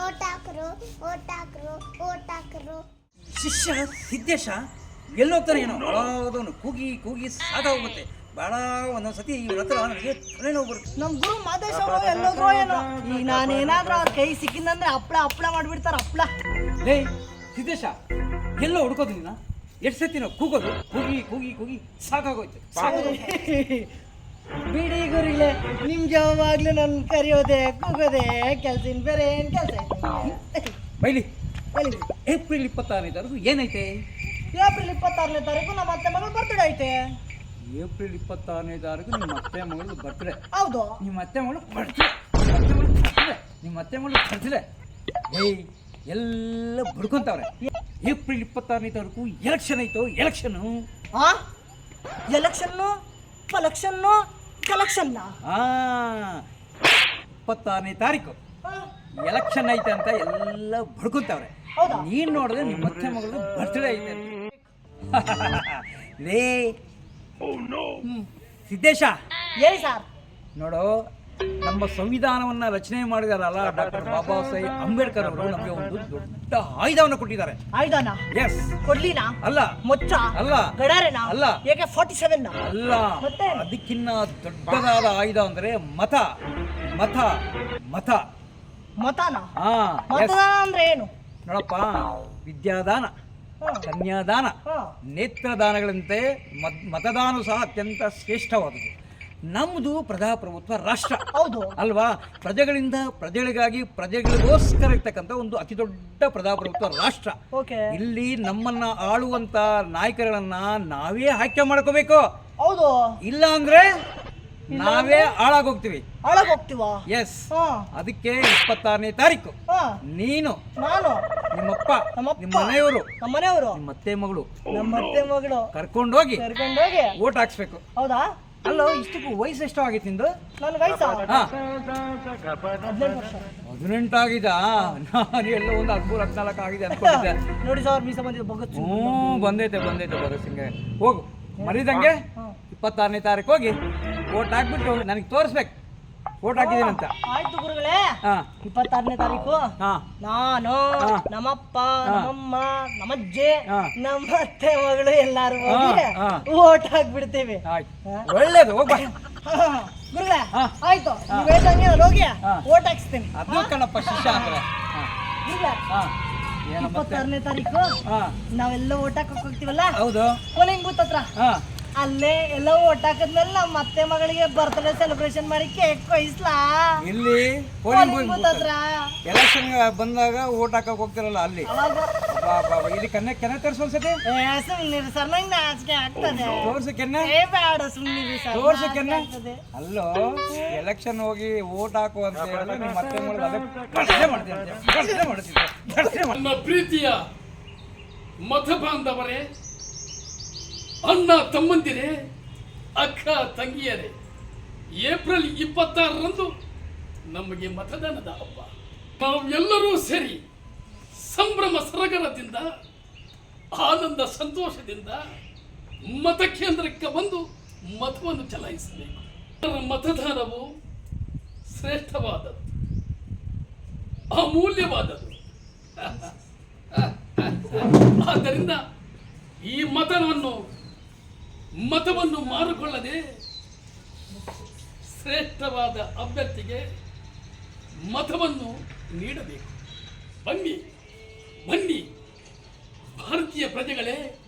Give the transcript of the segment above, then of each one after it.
ಓಟಾಕ್ರು ಓಟಾಕ್ರು ಓಟಾಕ್ರು. ಶಿಷ್ಯ ಸಿದ್ದೇಶ ಎಲ್ಲೋಗ್ತಾನೆ ಏನೋ ಬಳಾದವನು. ಕೂಗಿ ಕೂಗಿ ಸಾಕಾಗೋಗುತ್ತೆ ಭಾಳ ಬಹಳ ಸತಿ ಇವ್ರ ಹತ್ರ ನನಗೆ ತಲೆನೋವು ಬರುತ್ತೆ. ನಮ್ ಗುರು ಮಾದೇಶ್ ಅವರು ಎಲ್ಲೋದ್ರೋ ಏನೋ. ಈಗ ನಾನೇನಾದ್ರೂ ಅವ್ರ ಕೈ ಸಿಕ್ಕಿಂದಂದ್ರೆ ಹಪ್ಳ ಹಪ್ಳ ಮಾಡ್ಬಿಡ್ತಾರ ಹಪ್ಳ. ಲೇ ಸಿದ್ದೇಶ ಎಲ್ಲೋ ಹುಡ್ಕೋದು ನೀನು? ಎಷ್ಟು ಸತಿ ನಾವು ಕೂಗೋದು? ಕೂಗಿ ಕೂಗಿ ಕೂಗಿ ಸಾಕಾಗೋಯ್ತು. ಸಾಕಾಗೋಯ್ತು. ಬಿಡಿ ಗುರಿಲೆ ನಿಮ್ ಯಾವಾಗ್ಲೂ ನನ್ ಕರೆಯೋದೆ ಕೂಗೋದೆ ಕೆಲ್ಸ ಬೇರೆ ಏನ್ ಕೆಲ್ಸ ಬೈಲಿ. ಏಪ್ರಿಲ್ ಇಪ್ಪತ್ತಾರನೇ ತಾರೀಕು ಏನೈತೆ? ಏಪ್ರಿಲ್ ಇಪ್ಪತ್ತಾರನೇ ತಾರೀಕು ನಮ್ಮ ಅತ್ತೆ ಮಗಳು ಬರ್ತಡೇ ಐತೆ. ಏಪ್ರಿಲ್ ಇಪ್ಪತ್ತಾರನೇ ತಾರೀಕು ನಿಮ್ಮ ಅತ್ತೆ ಮಗಳು ಬರ್ತಡೆ ಹೌದು. ನಿಮ್ಮ ಅತ್ತೆ ಮಗಳು ಬರ್ತಡೆ ನಿಮ್ಮ ಅತ್ತೆ ಮಗಳು ಬರ್ತ್ಡೇ ಏಯ್ ಎಲ್ಲ ಬಡ್ಕೊಂತವ್ರೆ. ಏಪ್ರಿಲ್ ಇಪ್ಪತ್ತಾರನೇ ತಾರೀಕು ಎಲೆಕ್ಷನ್ ಐತೋ ಎಲೆಕ್ಷನು ಆ? ಎಲೆಕ್ಷನ್ನು ಕಲೆಕ್ಷನ್ನು ಕಲೆಕ್ಷನ್ನ ಆ ಇಪ್ಪತ್ತಾರನೇ ತಾರೀಕು. ಎಲೆಕ್ಷನ್ ಐತೆ ಅಂತ ಎಲ್ಲ ಬಡ್ಕೊಂತವ್ರೆ? ನೀನ್ ನೋಡಿದ್ರೆ ನಿಮ್ಮ ಮತ್ತೆ ಮಗಳು ಬರ್ತ್ಡೇ ಐತೆ. ಲೇ. ಸಿದ್ದೇಶ. ಹೇಳಿ ಸರ್. ನೋಡು ನಮ್ಮ ಸಂವಿಧಾನವನ್ನ ರಚನೆ ಮಾಡಿದಾರಲ್ಲ ಡಾಕ್ಟರ್ ಬಾಬಾ ಸಾಹೇಬ್ ಅಂಬೇಡ್ಕರ್ ಅವರು ನಮಗೆ ಒಂದು ದೊಡ್ಡ ಆಯುಧವನ್ನು ಕೊಟ್ಟಿದ್ದಾರೆ. ಆಯ್ದಾನ ಎಸ್ ಕೊಡ್ಲಿನ? ಅಲ್ಲ. ಮೊಚ್ಚ? ಅಲ್ಲ. ಗಡಾರೆನ? ಅಲ್ಲ. ಏಕೆ ಫಾರ್ಟಿ ಸೆವೆನ್ ಅಲ್ಲ. ಮತ್ತೆ? ಅದಕ್ಕಿನ್ನ ದೊಡ್ಡದಾದ ಆಯುಧ ಅಂದ್ರೆ ಮತ. ಮತ. ಮತ. ಮತನ? ಹಾ ಮತದಾನ ಅಂದ್ರೆ ಏನು? ನೋಡಪ್ಪ ವಿದ್ಯಾದಾನ ಹಾ. ಕನ್ಯಾದಾನ ಹಾ. ನೇತ್ರದಾನಗಳಂತೆ ಮತ್ ಮತದಾನ ಸಹ ಅತ್ಯಂತ ಶ್ರೇಷ್ಠವಾದದ್ದು. ನಮ್ಮದು ಪ್ರಜಾಪ್ರಭುತ್ವ ರಾಷ್ಟ್ರ. ಹೌದು. ಅಲ್ವಾ? ಪ್ರಜೆಗಳಿಂದ ಪ್ರಜೆಗಳಿಗಾಗಿ ಪ್ರಜೆಗಳಿಗೋಸ್ಕರ ಇರ್ತಕ್ಕಂಥ ಒಂದು ಅತಿ ದೊಡ್ಡ ಪ್ರಜಾಪ್ರಭುತ್ವ ರಾಷ್ಟ್ರ. ಓಕೆ. ಇಲ್ಲಿ ನಮ್ಮನ್ನ ಆಳುವಂತ ನಾಯಕರುಗಳನ್ನ ನಾವೇ ಆಯ್ಕೆ ಮಾಡ್ಕೋಬೇಕು. ಹೌದು. ಇಲ್ಲ ಅಂದ್ರೆ ನಾವೇ ಹಾಳಾಗೋಗ್ತೀವಿ. ಒಳಗ್ ಹೋಗ್ತೀವ ಎಸ್ ಅದಕ್ಕೆ ಇಪ್ಪತ್ತಾರನೇ ತಾರೀಕು. ನೀನು. ನಾನು. ನಿಮ್ಮಪ್ಪ ನಮ್ಮಪ್ಪ. ನಿಮ್ಮ ಮನೆಯವರು. ನಮ್ಮ ಮನೆಯವರು. ನಿಮ್ಮ ಅತ್ತೆ ಮಗಳು. ನಮ್ಮ ಅತ್ತೆ ಮಗಳು. ಕರ್ಕೊಂಡೋಗಿ. ಕರ್ಕೊಂಡೋಗಿ. ಓಟ್ ಹಾಕ್ಸ್ಬೇಕು. ಹೌದಾ? ಅಲ್ಲೋ ಇಷ್ಟಕ್ಕೂ ವಯಸ್ಸು ಎಷ್ಟು ಆಗಿತ್ತು ನಿಂದು? ನನ್ನ ವಯಸ್ಸ? ಹಾ. ಹದಿನೆಂಟು ವರ್ಷ ಹದಿನೆಂಟು ಆಗಿದ. ನಾನು ಎಲ್ಲೋ ಒಂದು ಹದಿಮೂರು ಹದಿನಾಲ್ಕು ಆಗಿದೆ ಅನ್ಕೊಂಡಿದ್ದೆ. ನೋಡಿ ಸರ್ ಮೀಸ ಬಂದಿದ್ದು ಭಗತ್ ಸಿಂಗ್ ಹ್ಞೂ ಬಂದೈತೆ ಬಂದೈತೆ ಭಗತ್ ಸಿಂಗ್ ಹೋಗು. ಮರಿದಂಗೆ ಇಪ್ಪತ್ತಾರನೇ ತಾರೀಕು ಹೋಗಿ. ಓಟ್ ಹಾಕ್ಬಿಟ್ಟು ನನಗೆ ತೋರಿಸ್ಬೇಕು. ಓಟ್ ಹಾಕಿದೀನಿ ಅಂತ ಆಯ್ತು ಗುರುಗಳೇ. ಇಪ್ಪತ್ತಾರನೇ ತಾರೀಕು. ನಾನು ನಮ್ಮಪ್ಪ. ನಮ್ಮಮ್ಮ ನಮ್ಮಜ್ಜೆ ನಮ್ಮತ್ತೆ ಮಗಳು ಎಲ್ಲಾರು. ಓಟ್ ಹಾಕ್ಬಿಡ್ತೇವೆ. ಒಳ್ಳೇದು. ಗುರುಗಳೇ. ಆಯ್ತು. ನೀವು ಹೇಳ್ದಂಗೆ ನಾನು ಹೋಗಿ. ಓಟ್ ಹಾಕ್ಸ್ತೀನಿ. ಅದು ಕಣಪ್ಪ ಶಿಷ್ಯ ಅಂದ್ರೆ. ಇಪ್ಪತ್ತಾರನೇ ತಾರೀಕು. ನಾವೆಲ್ಲ ಓಟ್ ಹಾಕಕ್ ಹೋಗ್ತೀವಲ್ಲ? ಹೌದು. ಕೋಲಿಂಗ್ ಬೂತ್ ಹತ್ರ. ಅಲ್ಲೇ ಎಲ್ಲ ಓಟ್ ಹಾಕಿದ್ಮೇಲೆ ನಮ್ಮ ಅತ್ತೆ ಮಗಳಿಗೆ ಬರ್ತ್ಡೇ ಸೆಲೆಬ್ರೇಷನ್ ಮಾಡಿ ಕೇಕ್ ಕೊಯ್ಸ್ಲಾ? ಇಲ್ಲಿ ಪೋಲಿಂಗ್ ಬೂತ್ ಹತ್ರ ಎಲೆಕ್ಷನ್ ಬಂದಾಗ ಓಟ್ ಹಾಕಕ್ ಹೋಗ್ತಿರಲ್ಲ ಅಲ್ಲಿ. ಬಾ, ಬಾ, ಅಬ್ಬಾ, ಇಲ್ಲಿ ಕನ್ನೆ ಕೆನೆ ತರಿಸ್ ಒಂದ್ಸತಿ. ಏ ಸುಮ್ಮನಿರಿ ಸರ್ ನಂಗೆ ನಾಚಿಕೆ ಆಗ್ತದೆ. ತೋರ್ಸು ಕೆನ್ನೆ ಏ ಬೇಡ ಸುಮ್ನಿರಿ ಸರ್ ತೋರ್ಸು ನಾಚಿಕೆ ಕೆನ್ನೆ ಆಗ್ತದೆ. ಅಲ್ಲೋ ಎಲೆಕ್ಷನ್ ಹೋಗಿ ಓಟ್ ಹಾಕು ಅಂತ ಹೇಳಿದ್ರೆ ನಿಮ್ಮ ಅತ್ತೆ ಮಗಳು ಅದೇ ಪ್ರಶ್ನೆ ಮಾಡ್ತೀನಿ ಪ್ರಶ್ನೆ ಮಾಡ್ತೀನಿ. ಪ್ರಶ್ನೆ ಮಾಡ್ತೀನಿ. ನನ್ನ ಪ್ರೀತಿಯ ಮತ ಬಾಂಧವರೇ ಅಣ್ಣ ತಮ್ಮಂದಿರೇ, ಅಕ್ಕ ತಂಗಿಯರೇ, ಏಪ್ರಿಲ್ ಇಪ್ಪತ್ತಾರರಂದು ನಮಗೆ ಮತದಾನದ ಹಬ್ಬ. ನಾವೆಲ್ಲರೂ ಸೇರಿ ಸಂಭ್ರಮ ಸರಗರದಿಂದ, ಆನಂದ ಸಂತೋಷದಿಂದ ಮತಕೇಂದ್ರಕ್ಕೆ ಬಂದು ಮತವನ್ನು ಚಲಾಯಿಸಬೇಕು. ಮತದಾನವು ಶ್ರೇಷ್ಠವಾದದ್ದು. ಅಮೂಲ್ಯವಾದದ್ದು. ಆದ್ದರಿಂದ ಈ ಮತವನ್ನು ಮತವನ್ನು ಮಾರಿಕೊಳ್ಳದೆ ಶ್ರೇಷ್ಠವಾದ ಅಭ್ಯರ್ಥಿಗೆ ಮತವನ್ನು ನೀಡಬೇಕು. ಬನ್ನಿ ಬನ್ನಿ, ಭಾರತೀಯ ಪ್ರಜೆಗಳೇ,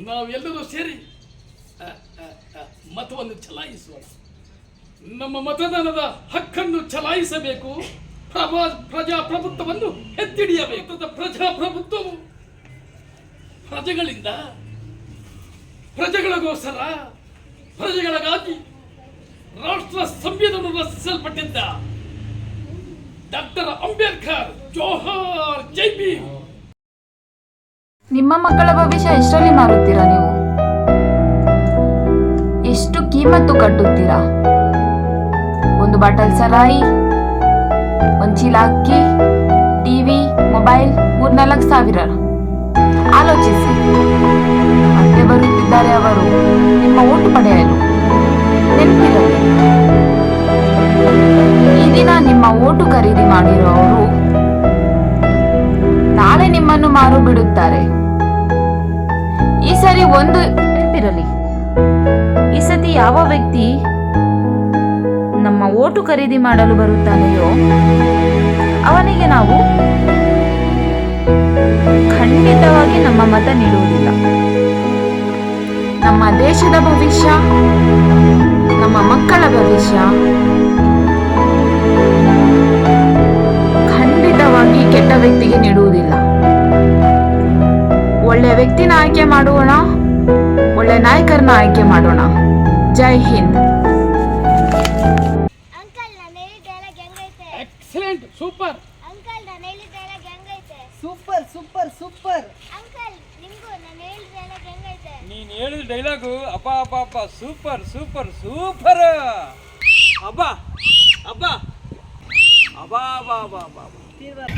ನಾವೆಲ್ಲರೂ ಸೇರಿ ಮತವನ್ನು ಚಲಾಯಿಸೋಣ. ನಮ್ಮ ಮತದಾನದ ಹಕ್ಕನ್ನು ಚಲಾಯಿಸಬೇಕು. ಪ್ರಭಾ, ಪ್ರಜಾಪ್ರಭುತ್ವವನ್ನು ಎತ್ತಿಡಿಯಬೇಕು ಪ್ರಜಾಪ್ರಭುತ್ವವು ಪ್ರಜೆಗಳಿಂದ ಪ್ರಜೆಗಳಿಗೋಸ್ಕರ, ಪ್ರಜೆಗಳಿಗಾಗಿ ರಾಷ್ಟ್ರ ಸಂವಿಧಾನ ರಚಿಸಲ್ಪಟ್ಟಿದ್ದ ಡಾಕ್ಟರ್ ಅಂಬೇಡ್ಕರ್ ಜೋಹಾರ್ ಜೈ ಭೀಮ್. ನಿಮ್ಮ ಮಕ್ಕಳ ಭವಿಷ್ಯ ಎಷ್ಟರಲ್ಲಿ ಮಾರುತ್ತೀರಾ ನೀವು? ಎಷ್ಟು ಕೀಮತ್ತು ಕಟ್ಟುತ್ತೀರಾ? ಒಂದು ಬಾಟಲ್ ಸರಾಯಿ, ಒಂದು ಚೀಲ ಅಕ್ಕಿ ಟಿವಿ ಮೊಬೈಲ್ ಮೂರ್ನಾಲ್ಕು ಸಾವಿರ. ಆಲೋಚಿಸಿ. ಬರುತ್ತಿದ್ದಾರೆ ಅವರು. ನಿಮ್ಮ ಓಟು ಪಡೆಯಲು ಈ ದಿನ ನಿಮ್ಮ ಓಟು ಖರೀದಿ ಮಾಡಿರುವವರು ನಾಳೆ ನಿಮ್ಮನ್ನು ಮಾರು ಬಿಡುತ್ತಾರೆ. ಈ ಸರಿ ಒಂದು ನೆನಪಿರಲಿ. ಈ ಸತಿ ಯಾವ ವ್ಯಕ್ತಿ ನಮ್ಮ ಓಟು ಖರೀದಿ ಮಾಡಲು ಬರುತ್ತಾನೆಯೋ ಅವನಿಗೆ ನಾವು ಖಂಡಿತವಾಗಿ ನಮ್ಮ ಮತ ನೀಡುವುದಿಲ್ಲ. ನಮ್ಮ ದೇಶದ ಭವಿಷ್ಯ ನಮ್ಮ ಮಕ್ಕಳ ಭವಿಷ್ಯ. ಖಂಡಿತವಾಗಿ ಕೆಟ್ಟ ವ್ಯಕ್ತಿಗೆ ನೀಡುವುದಿಲ್ಲ. ಒಳ್ಳೆ ವ್ಯಕ್ತಿನ ಆಯ್ಕೆ ಮಾಡೋಣ ಒಳ್ಳೆ ನಾಯಕರನ್ನ ಆಯ್ಕೆ ಮಾಡೋಣ. ಜೈ ಹಿಂದ್. ಸೂಪರ್ ಅಂಕಲ್ ನಾನು ಹೇಳಿದ ಡೈಲಾಗ್ ಹೆಂಗೈತೆ ಸೂಪರ್ ಸೂಪರ್ ಸೂಪರ್ ಅಂಕಲ್ ನಿಮ್ಗೂ ನಾನು ಹೇಳಿದ ಡೈಲಾಗ್ ಹೆಂಗೈತೆ ನೀನು ಹೇಳಿದ ಡೈಲಾಗು ಅಪ್ಪ ಅಪ್ಪ ಅಪ್ಪ ಸೂಪರ್ ಸೂಪರ್ ಸೂಪರ್ ಅಬ್ಬ ಅಬ್ಬ. ಅಬ್ಬಾ ಅಬ್ಬಾ ಅಬ್ಬಾ ಅಬ್ಬಾ ತೀರ್ಮಾನ